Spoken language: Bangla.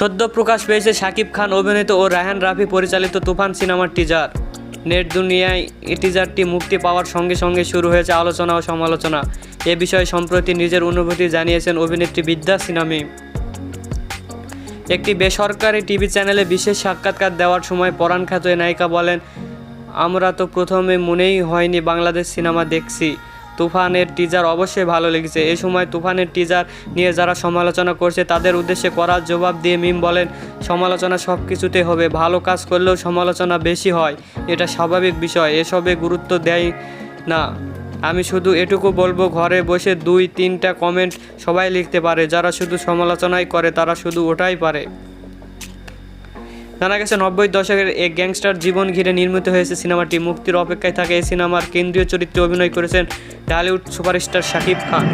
সদ্য প্রকাশ পেয়েছে শাকিব খান অভিনীত ও রায়হান রাফি পরিচালিত তুফান সিনেমার টিজার নেট দুনিয়ায় টিজারটি মুক্তি পাওয়ার সঙ্গে সঙ্গে শুরু হয়েছে আলোচনা ও সমালোচনা। এ বিষয়ে সম্প্রতি নিজের অনুভূতি জানিয়েছেন অভিনেত্রী বিদ্যা সিনামি। একটি বেসরকারি টিভি চ্যানেলে বিশেষ সাক্ষাৎকার দেওয়ার সময় পরাণ খ্যাত নায়িকা বলেন, আমরা তো প্রথমে মনেই হয়নি বাংলাদেশ সিনেমা দেখছি। তুফানের টিজার অবশ্যই ভালো লেগেছে। এই সময় তুফানের টিজার নিয়ে যারা সমালোচনা করছে, তাদের উদ্দেশ্যে করার জবাব দিয়ে মিম বলেন, সমালোচনা সব কিছুতে হবে। ভালো কাজ করলেও সমালোচনা বেশি হয়। এটা স্বাভাবিক বিষয়। এসবে গুরুত্ব দেয় না। আমি শুধু এটুকু বলব, ঘরে বসে দুই, তিনটা কমেন্ট সবাই লিখতে পারে। যারা শুধু সমালোচনাই করে, তারা শুধু ওটাই পারে। জানা গেছে, নব্বই দশকের এক গ্যাংস্টার জীবন ঘিরে নির্মিত হয়েছে সিনেমাটি। মুক্তির অপেক্ষায় থাকে এই সিনেমার কেন্দ্রীয় চরিত্রে অভিনয় করেছেন টলিউড সুপারস্টার শাকিব খান।